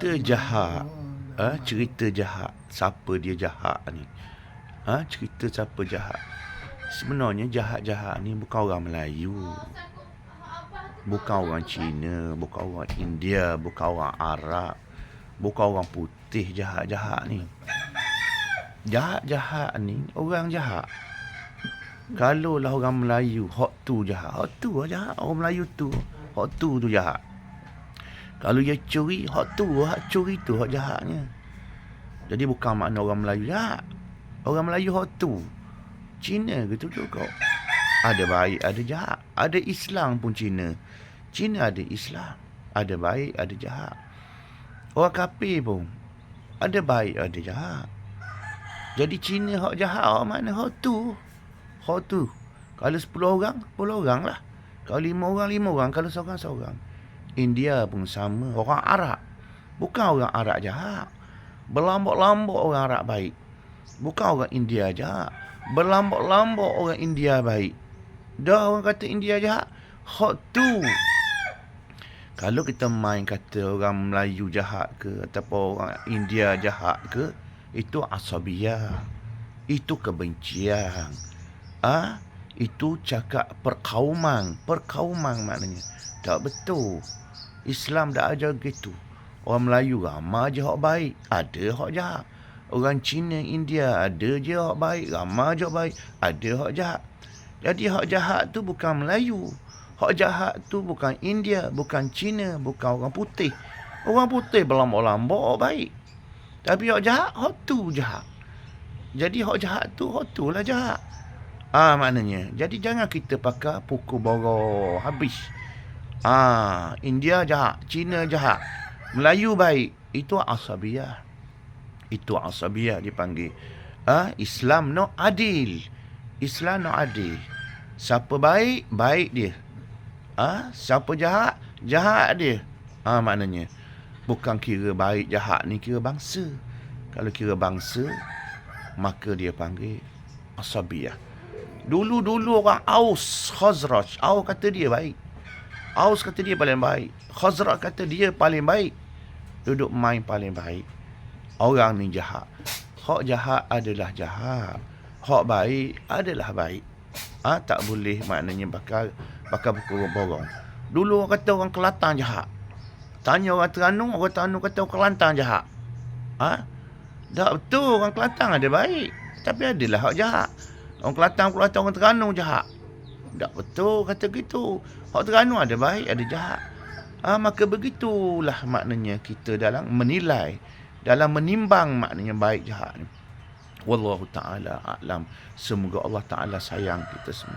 cerita jahat ha? cerita jahat siapa dia jahat ni? Ha? cerita siapa jahat sebenarnya jahat-jahat ni bukan orang Melayu. Bukan orang Cina bukan orang India bukan orang Arab bukan orang putih jahat-jahat ni. Jahat-jahat ni orang jahat kalau lah orang Melayu hot tu jahat hot tu lah jahat orang Melayu tu hot tu tu jahat kalau dia curi, hak tu, hak curi tu, hak jahatnya. Jadi bukan makna orang Melayu jahat. Orang Melayu hak tu. Cina gitu juga. Ada baik, ada jahat. Ada Islam pun Cina. Cina ada Islam. Ada baik, ada jahat. Orang kafir pun. Ada baik, ada jahat. Jadi Cina hak jahat, hak mana hak tu. Hak tu. Kalau 10 orang, 10 orang lah. Kalau 5 orang, 5 orang. Kalau seorang, seorang. India pun sama. Orang Arab. Bukan orang Arab jahat. Berlambak-lambak orang Arab baik. Bukan orang India jahat. Berlambak-lambak orang India baik. Dah orang kata India jahat. Hot tu. Kalau kita main kata orang Melayu jahat ke ataupun orang India jahat ke, itu asabiyah. Itu kebencian. Ah, ha? itu cakap perkauman. Perkauman maknanya. Tak betul. Islam dah ajar gitu. Orang Melayu ramai je hak baik. Ada hak jahat. Orang Cina, India ada je hak baik. Ramai je hak baik. Ada hak jahat. Jadi hak jahat tu bukan Melayu. Hak jahat tu bukan India, bukan Cina, bukan orang putih. Orang putih berlambak-lambak hak baik. Tapi hak jahat, hak tu jahat. Jadi hak jahat tu, hak tu lah jahat. Ah maknanya. Jadi jangan kita pakai pukul borok habis. Ah, India jahat, Cina jahat, Melayu baik. Itu asabiyah. Itu asabiyah dipanggil. Ah, Islam no adil. Islam no adil. Siapa baik, baik dia. Ah, siapa jahat, jahat dia. Ah, maknanya bukan kira baik jahat ni kira bangsa. Kalau kira bangsa, maka dia panggil asabiyah. Dulu-dulu orang Aus, Khazraj, Aus kata dia baik. Aus kata dia paling baik. Khazraj kata dia paling baik. Duduk main paling baik. Orang ni jahat. Hak jahat adalah jahat. Hak baik adalah baik. Ah ha, tak boleh maknanya bakal bakal pukul borong. Dulu orang kata orang Kelantan jahat. Tanya orang Terengganu, orang Terengganu kata orang Kelantan jahat. Ah, ha? Tak betul orang Kelantan ada baik. Tapi adalah hak jahat. Orang Kelantan, Kelantan orang Terengganu jahat. Tak betul kata gitu. Hak Terengganu ada baik, ada jahat. Ah, maka begitulah maknanya kita dalam menilai, dalam menimbang maknanya baik jahat ni. Wallahu ta'ala a'lam. Semoga Allah Ta'ala sayang kita semua.